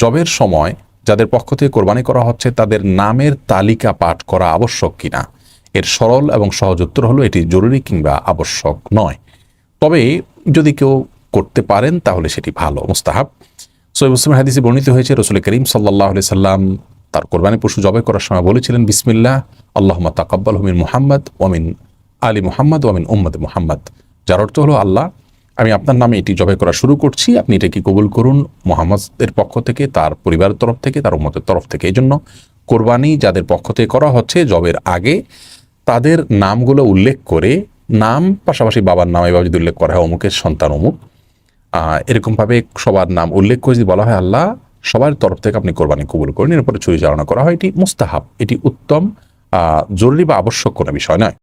জবের সময় যাদের পক্ষ থেকে কোরবানি করা হচ্ছে, তাদের নামের তালিকা পাঠ করা আবশ্যক কিনা? এর সরল এবং সহজ উত্তর হলো, এটি জরুরি কিংবা আবশ্যক নয়। তবে যদি কেউ করতে পারেন, তাহলে সেটি ভালো, মুস্তাহাব। সৈব মুসলিম হাদিসে বর্ণিত হয়েছে, রসুল করিম সাল্লাহ আলি সাল্লাম তার কোরবানি পশু জবাই করার সময় বলেছিলেন, বিসমিল্লাহ আল্লাহ তাকাব্বাল হুমিন মুহাম্মদ ওমিন আলী মুহাম্মদ ওমিন উম্মদ মুহাম্মদ। যার অর্থ হলো, আল্লাহ আমি আপনার নামে এটি জবাই করা শুরু করছি। আপনি এটাকে কবুল করুন মোহাম্মদের পক্ষ থেকে, তার পরিবারের তরফ থেকে, তার উম্মতের তরফ থেকে। এই জন্য কোরবানি যাদের পক্ষ থেকে করা হচ্ছে জবের আগে, তাদের নামগুলো উল্লেখ করে, নাম পাশাপাশি বাবার নাম এভাবে যদি উল্লেখ করা হয়, অমুকের সন্তান অমুক এরকমভাবে সবার নাম উল্লেখ করে যদি বলা হয়, আল্লাহ সবার তরফ থেকে আপনি কোরবানি কবুল করুন। এরপরে চুরি চালনা করা হয়। এটি মুস্তাহাব, এটি উত্তম জরুরি বা আবশ্যক কোনো বিষয় নয়।